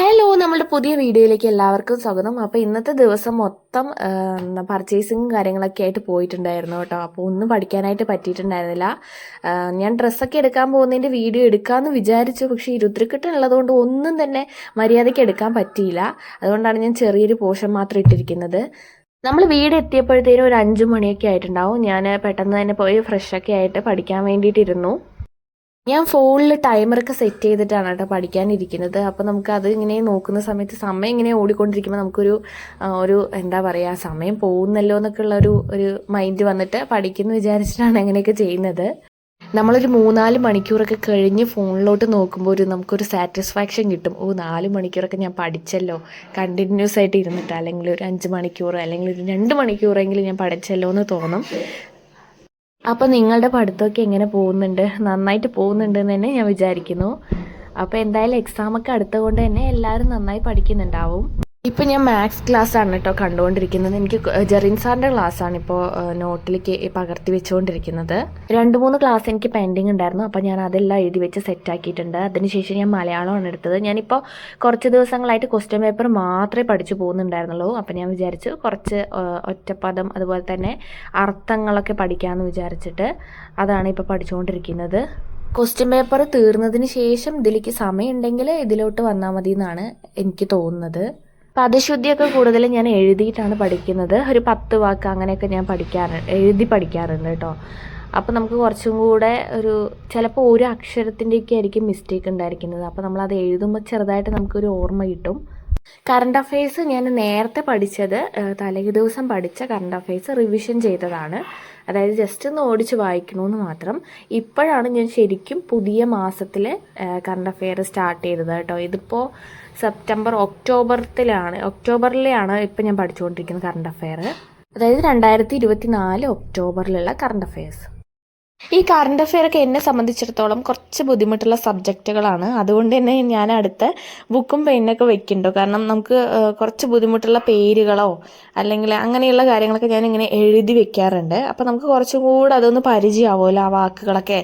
Hello നമ്മുടെ പുതിയ വീഡിയോയിലേക്ക് എല്ലാവർക്കും സ്വാഗതം. അപ്പോൾ ഇന്നത്തെ ദിവസം മൊത്തം പർച്ചേസിങ് കാര്യങ്ങളൊക്കെ ആയിട്ട് പോയിട്ടുണ്ടായിരുന്നു കേട്ടോ. അപ്പോൾ ഒന്നും പഠിക്കാനായിട്ട് പറ്റിയിട്ടുണ്ടായിരുന്നില്ല. ഞാൻ ഡ്രസ്സൊക്കെ എടുക്കാൻ പോകുന്നതിന്റെ വീഡിയോ എടുക്കാമെന്ന് വിചാരിച്ചു. പക്ഷേ ഇരുപത്തിരിക്കെട്ട് കൊണ്ട് ഒന്നും തന്നെ മര്യാദയ്ക്ക് എടുക്കാൻ പറ്റിയില്ല. അതുകൊണ്ടാണ് ഞാൻ ചെറിയൊരു പോർഷൻ മാത്രം ഇട്ടിരിക്കുന്നത്. നമ്മൾ വീട് എത്തിയപ്പോഴത്തേനും ഒരു അഞ്ച് മണിയൊക്കെ ആയിട്ടുണ്ടാവും. ഞാൻ പെട്ടെന്ന് തന്നെ പോയി ഫ്രഷൊക്കെ ആയിട്ട് പഠിക്കാൻ വേണ്ടിയിട്ടിരുന്നു. ഞാൻ ഫോണിൽ ടൈമറൊക്കെ സെറ്റ് ചെയ്തിട്ടാണ് കേട്ടോ പഠിക്കാനിരിക്കുന്നത്. അപ്പോൾ നമുക്ക് അത് ഇങ്ങനെ നോക്കുന്ന സമയത്ത് സമയം ഇങ്ങനെ ഓടിക്കൊണ്ടിരിക്കുമ്പോൾ നമുക്കൊരു ഒരു എന്താ പറയുക സമയം പോകുന്നല്ലോ എന്നൊക്കെ ഉള്ള ഒരു ഒരു മൈൻഡ് വന്നിട്ട് പഠിക്കുന്നു വിചാരിച്ചിട്ടാണ് അങ്ങനെയൊക്കെ ചെയ്യുന്നത്. നമ്മളൊരു മൂന്നാൽ മണിക്കൂറൊക്കെ കഴിഞ്ഞ് ഫോണിലോട്ട് നോക്കുമ്പോൾ ഒരു നമുക്കൊരു സാറ്റിസ്ഫാക്ഷൻ കിട്ടും. ഓ നാല് മണിക്കൂറൊക്കെ ഞാൻ പഠിച്ചല്ലോ. കണ്ടിന്യൂസ് ആയിട്ട് ഇരുന്നിട്ട് അല്ലെങ്കിൽ ഒരു അഞ്ച് മണിക്കൂർ അല്ലെങ്കിൽ ഒരു രണ്ട് മണിക്കൂറെങ്കിലും ഞാൻ പഠിച്ചല്ലോ എന്ന് തോന്നും. അപ്പോൾ നിങ്ങളുടെ പഠിത്തമൊക്കെ എങ്ങനെ പോകുന്നുണ്ട്? നന്നായിട്ട് പോകുന്നുണ്ട് എന്ന് തന്നെ ഞാൻ വിചാരിക്കുന്നു. അപ്പോൾ എന്തായാലും എക്സാമൊക്കെ അടുത്തുകൊണ്ട് തന്നെ എല്ലാവരും നന്നായി പഠിക്കുന്നുണ്ടാവും. ഇപ്പം ഞാൻ മാത്സ് ആണ് കേട്ടോ കണ്ടുകൊണ്ടിരിക്കുന്നത്. എനിക്ക് ജെറിൻ സാറിന്റെ ക്ലാസ് ആണ് ഇപ്പോൾ നോട്ടിലേക്ക് പകർത്തി വെച്ചുകൊണ്ടിരിക്കുന്നത്. രണ്ട് മൂന്ന് ക്ലാസ് എനിക്ക് പെൻഡിങ് ഉണ്ടായിരുന്നു. അപ്പോൾ ഞാൻ അതെല്ലാം എഴുതി വെച്ച് സെറ്റ് ആക്കിയിട്ടുണ്ട്. അതിനുശേഷം ഞാൻ മലയാളമാണ് എടുത്തത്. ഞാനിപ്പോൾ കുറച്ച് ദിവസങ്ങളായിട്ട് ക്വസ്റ്റ്യൻ പേപ്പർ മാത്രമേ പഠിച്ചു പോകുന്നുണ്ടായിരുന്നുള്ളൂ. അപ്പോൾ ഞാൻ വിചാരിച്ചു കുറച്ച് ഒറ്റപ്പദം അതുപോലെ തന്നെ അർത്ഥങ്ങളൊക്കെ പഠിക്കാമെന്ന് വിചാരിച്ചിട്ട് അതാണ് ഇപ്പോൾ പഠിച്ചുകൊണ്ടിരിക്കുന്നത്. ക്വസ്റ്റ്യൻ പേപ്പർ തീർന്നതിന് ശേഷം ഇതിലേക്ക് സമയമുണ്ടെങ്കിൽ ഇതിലോട്ട് വന്നാൽ മതി എന്നാണ് എനിക്ക് തോന്നുന്നത്. പദശുദ്ധിയൊക്കെ കൂടുതൽ ഞാൻ എഴുതിയിട്ടാണ് പഠിക്കുന്നത്. ഒരു പത്ത് വാക്ക് അങ്ങനെയൊക്കെ ഞാൻ പഠിക്കാറുണ്ട് എഴുതി പഠിക്കാറുണ്ട് കേട്ടോ. അപ്പോൾ നമുക്ക് കുറച്ചും കൂടെ ഒരു ചിലപ്പോൾ ഒരു അക്ഷരത്തിന്റെയൊക്കെ ആയിരിക്കും മിസ്റ്റേക്ക് ഉണ്ടായിരിക്കുന്നത്. അപ്പോൾ നമ്മളത് എഴുതുമ്പോൾ ചെറുതായിട്ട് നമുക്കൊരു ഓർമ്മ കിട്ടും. കറണ്ട് അഫയേഴ്സ് ഞാൻ നേരത്തെ പഠിച്ചത് തലേ ദിവസം പഠിച്ച കറണ്ട് അഫയേഴ്സ് റിവിഷൻ ചെയ്തതാണ്. അതായത് ജസ്റ്റ് ഒന്ന് ഓടിച്ച് വായിക്കണമെന്ന് മാത്രം. ഇപ്പോഴാണ് ഞാൻ ശരിക്കും പുതിയ മാസത്തിൽ കറണ്ട് അഫെയർ സ്റ്റാർട്ട് ചെയ്തത് കേട്ടോ. ഇതിപ്പോൾ സെപ്റ്റംബർ ഒക്ടോബറിലാണ് ഒക്ടോബറിലെയാണ് ഇപ്പം ഞാൻ പഠിച്ചുകൊണ്ടിരിക്കുന്നത് കറണ്ട് അഫെയർ അതായത് രണ്ടായിരത്തി ഇരുപത്തി നാല് ഒക്ടോബറിലുള്ള കറണ്ട് അഫെയർസ് ഈ കറണ്ട് അഫെയർ ഒക്കെ എന്നെ സംബന്ധിച്ചിടത്തോളം കുറച്ച് ബുദ്ധിമുട്ടുള്ള സബ്ജക്റ്റുകളാണ് അതുകൊണ്ട് തന്നെ ഞാൻ അടുത്ത ബുക്കും പെയിനൊക്കെ വെക്കുന്നുണ്ടോ. കാരണം നമുക്ക് കുറച്ച് ബുദ്ധിമുട്ടുള്ള പേരുകളോ അല്ലെങ്കിൽ അങ്ങനെയുള്ള കാര്യങ്ങളൊക്കെ ഞാൻ ഇങ്ങനെ എഴുതി വെക്കാറുണ്ട്. അപ്പോൾ നമുക്ക് കുറച്ചും കൂടെ അതൊന്ന് പരിചയമാവുമല്ലോ ആ വാക്കുകളൊക്കെ.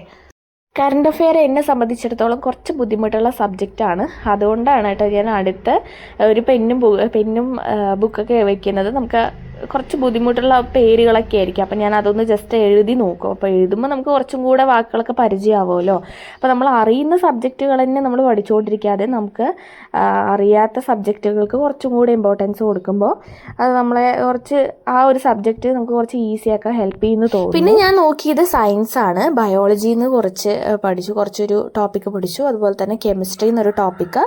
കറണ്ട് അഫെയർ എന്നെ സംബന്ധിച്ചിടത്തോളം കുറച്ച് ബുദ്ധിമുട്ടുള്ള സബ്ജക്റ്റാണ് അതുകൊണ്ടാണ് കേട്ടോ ഞാൻ അടുത്ത് ഒരു പെന്നും പെന്നും ബുക്കൊക്കെ വെക്കുന്നത്. നമുക്ക് കുറച്ച് ബുദ്ധിമുട്ടുള്ള പേരുകളൊക്കെ ആയിരിക്കും. അപ്പം ഞാൻ അതൊന്ന് ജസ്റ്റ് എഴുതി നോക്കും. അപ്പോൾ എഴുതുമ്പോൾ നമുക്ക് കുറച്ചും കൂടെ വാക്കുകളൊക്കെ പരിചയമാവുമല്ലോ. അപ്പോൾ നമ്മൾ അറിയുന്ന സബ്ജക്റ്റുകൾ തന്നെ നമ്മൾ പഠിച്ചുകൊണ്ടിരിക്കാതെ നമുക്ക് അറിയാത്ത സബ്ജക്റ്റുകൾക്ക് കുറച്ചും കൂടെ ഇമ്പോർട്ടൻസ് കൊടുക്കുമ്പോൾ അത് നമ്മളെ കുറച്ച് ആ ഒരു സബ്ജക്റ്റ് നമുക്ക് കുറച്ച് ഈസി ആക്കാൻ ഹെൽപ്പ് ചെയ്യുന്നു തോന്നും പിന്നെ ഞാൻ നോക്കിയത് സയൻസ് ആണ്. ബയോളജിയിൽ നിന്ന് കുറച്ച് പഠിച്ചു. കുറച്ചൊരു ടോപ്പിക്ക് പഠിച്ചു. അതുപോലെ തന്നെ കെമിസ്ട്രി എന്നൊരു ടോപ്പിക്ക്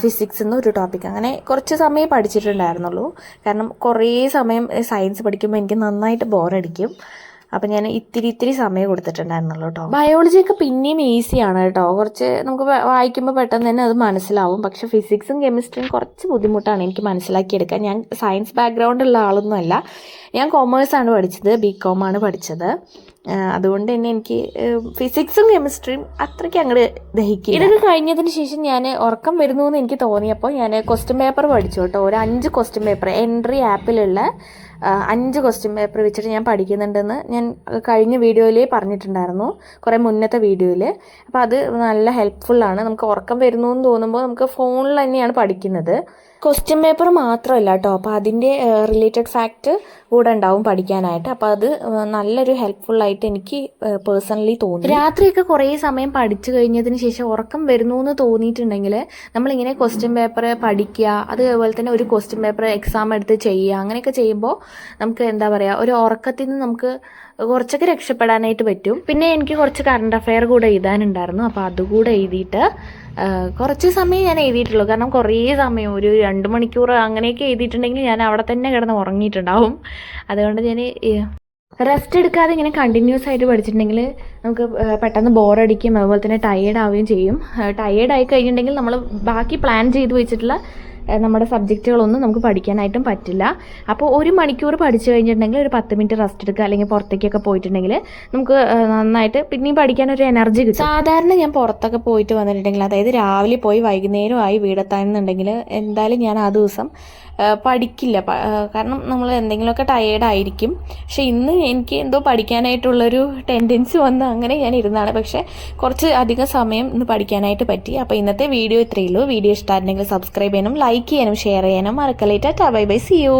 ഫിസിക്സ് എന്നൊരു ടോപ്പിക്ക് അങ്ങനെ കുറച്ച് സമയം പഠിച്ചിട്ടുണ്ടായിരുന്നുള്ളൂ. കാരണം കുറേ സമയം സയൻസ് പഠിക്കുമ്പോൾ എനിക്ക് നന്നായിട്ട് ബോറടിക്കും അപ്പം ഞാൻ ഇത്തിരി ഇത്തിരി സമയം കൊടുത്തിട്ടുണ്ടായിരുന്നുള്ളൂ കേട്ടോ ബയോളജി ഒക്കെ പിന്നെയും ഈസിയാണ് കേട്ടോ കുറച്ച് നമുക്ക് വായിക്കുമ്പോൾ പെട്ടെന്ന് തന്നെ അത് മനസ്സിലാവും. പക്ഷേ ഫിസിക്സും കെമിസ്ട്രിയും കുറച്ച് ബുദ്ധിമുട്ടാണ് എനിക്ക് മനസ്സിലാക്കിയെടുക്കാൻ. ഞാൻ സയൻസ് ബാക്ക്ഗ്രൗണ്ട് ഉള്ള ആളൊന്നുമല്ല ഞാൻ കോമേഴ്സാണ് പഠിച്ചത് ബി ആണ് പഠിച്ചത്. അതുകൊണ്ട് തന്നെ എനിക്ക് ഫിസിക്സും കെമിസ്ട്രിയും അത്രയ്ക്ക് അങ്ങോട്ട് ദഹിക്കില്ല. ഇതൊക്കെ കഴിഞ്ഞതിന് ശേഷം ഞാൻ ഉറക്കം വരുന്നു എന്ന് എനിക്ക് തോന്നിയപ്പോൾ ഞാൻ ക്വസ്റ്റ്യൻ പേപ്പർ പഠിച്ചു കേട്ടോ. ഒരു അഞ്ച് ക്വസ്റ്റ്യൻ പേപ്പർ എൻട്രി ആപ്പിലുള്ള അഞ്ച് ക്വസ്റ്റ്യൻ പേപ്പർ വെച്ചിട്ട് ഞാൻ പഠിക്കുന്നുണ്ടെന്ന് ഞാൻ കഴിഞ്ഞ വീഡിയോയിൽ പറഞ്ഞിട്ടുണ്ടായിരുന്നു. കുറേ മുന്നത്തെ വീഡിയോയിൽ അപ്പോൾ അത് നല്ല ഹെൽപ്ഫുള്ളാണ് നമുക്ക് ഉറക്കം വരുന്നു എന്ന് തോന്നുമ്പോൾ നമുക്ക് ഫോണിൽ തന്നെയാണ് പഠിക്കുന്നത്. ക്വസ്റ്റ്യൻ പേപ്പർ മാത്രമല്ല കേട്ടോ അപ്പോൾ അതിന്റെ റിലേറ്റഡ് ഫാക്റ്റ് കൂടെ ഉണ്ടാവും പഠിക്കാനായിട്ട്. അപ്പോൾ അത് നല്ലൊരു ഹെൽപ്ഫുൾ ആയിട്ട് എനിക്ക് പേഴ്സണലി തോന്നി. രാത്രിയൊക്കെ കുറേ സമയം പഠിച്ചു കഴിഞ്ഞതിന് ശേഷം ഉറക്കം വരുന്നു എന്ന് തോന്നിയിട്ടുണ്ടെങ്കിൽ നമ്മളിങ്ങനെ ക്വസ്റ്റ്യൻ പേപ്പർ പഠിക്കുക അതുപോലെ തന്നെ ഒരു ക്വസ്റ്റ്യൻ പേപ്പർ എക്സാം എടുത്ത് ചെയ്യുക അങ്ങനെയൊക്കെ ചെയ്യുമ്പോൾ നമുക്ക് എന്താ പറയുക ഒരു ഉറക്കത്തിൽ നിന്ന് നമുക്ക് കുറച്ചൊക്കെ രക്ഷപ്പെടാനായിട്ട് പറ്റും. പിന്നെ എനിക്ക് കുറച്ച് കറണ്ട് അഫയർ കൂടെ എഴുതാനുണ്ടായിരുന്നു. അപ്പോൾ അതുകൂടെ എഴുതിയിട്ട് കുറച്ച് സമയം ഞാൻ എഴുതിയിട്ടുള്ളൂ. കാരണം കുറേ സമയം ഒരു രണ്ട് മണിക്കൂർ അങ്ങനെയൊക്കെ എഴുതിയിട്ടുണ്ടെങ്കിൽ ഞാൻ അവിടെ തന്നെ കിടന്ന് ഉറങ്ങിയിട്ടുണ്ടാവും. അതുകൊണ്ട് ഞാൻ റെസ്റ്റ് എടുക്കാതെ ഇങ്ങനെ കണ്ടിന്യൂസ് ആയിട്ട് പഠിച്ചിട്ടുണ്ടെങ്കിൽ നമുക്ക് പെട്ടെന്ന് ബോറടിക്കും അതുപോലെ തന്നെ ടയേർഡ് ആവുകയും ചെയ്യും. ടയേർഡ് ആയി കഴിഞ്ഞിട്ടുണ്ടെങ്കിൽ നമ്മൾ ബാക്കി പ്ലാൻ ചെയ്ത് വെച്ചിട്ടുള്ള നമ്മുടെ സബ്ജക്റ്റുകളൊന്നും നമുക്ക് പഠിക്കാനായിട്ടും പറ്റില്ല. അപ്പോൾ ഒരു മണിക്കൂർ പഠിച്ചു കഴിഞ്ഞിട്ടുണ്ടെങ്കിൽ ഒരു പത്ത് മിനിറ്റ് റെസ്റ്റ് എടുക്കുക അല്ലെങ്കിൽ പുറത്തേക്കൊക്കെ പോയിട്ടുണ്ടെങ്കിൽ നമുക്ക് നന്നായിട്ട് പിന്നെയും പഠിക്കാൻ ഒരു എനർജി കിട്ടും. സാധാരണ ഞാൻ പുറത്തൊക്കെ പോയിട്ട് വന്നിട്ടുണ്ടെങ്കിൽ അതായത് രാവിലെ പോയി വൈകുന്നേരമായി വീടെത്താനുണ്ടെങ്കിൽ എന്തായാലും ഞാൻ ആ ദിവസം പഠിക്കില്ല. കാരണം നമ്മൾ എന്തെങ്കിലുമൊക്കെ ടയേർഡായിരിക്കും പക്ഷെ ഇന്ന് എനിക്ക് എന്തോ പഠിക്കാനായിട്ടുള്ളൊരു ടെൻഡൻസി വന്ന് അങ്ങനെ ഞാൻ ഇരുന്നാണ്. പക്ഷേ കുറച്ച് അധികം സമയം ഇന്ന് പഠിക്കാനായിട്ട് പറ്റി. അപ്പോൾ ഇന്നത്തെ വീഡിയോ ഇത്രയേ ഉള്ളൂ. വീഡിയോ ഇഷ്ടമായിരുന്നെങ്കിൽ സബ്സ്ക്രൈബ് ചെയ്യണം ലൈക്ക് ചെയ്യാനും ഷെയർ ചെയ്യാനും മറക്കല്ലേ. Tata bye bye. See you